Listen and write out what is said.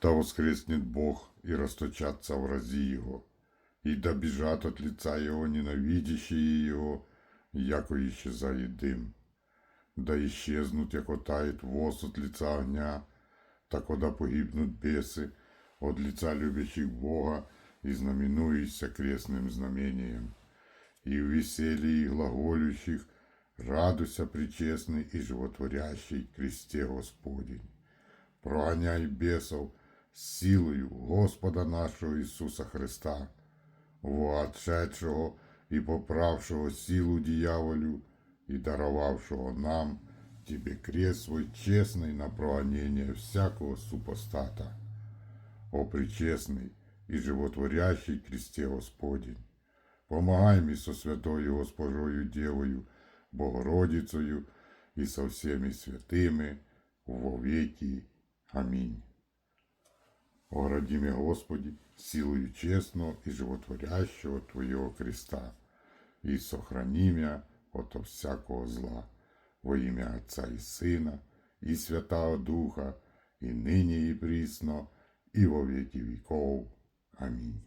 Да воскреснет Бог и расточатся врази Его, и да бежат от лица Его ненавидящие Его, яко исчезает дым. Да исчезнут, яко тает воз от лица огня, так да погибнут бесы от лица любящих Бога и знаменующихся крестным знамением. И в веселье глаголющих радуйся причестный и животворящий кресте Господень. Прогоняй бесов силою Господа нашого Ісуса Христа, воотшедшого і поправшого силу дьяволю и даровавшего нам Тебе крест свой честный на прогонение всякого супостата. О причестный и животворящий кресте Господень, помагай мне со святою Госпожою Девою, Богородицею и со всеми святыми во веки. Аминь. Огради Господі, силою честного и животворящего Твоего креста, и сохрани меня от всякого зла. Во ім'я Отця і Сина, і Святого Духа, і нині, і прісно, і во віки віков. Амінь.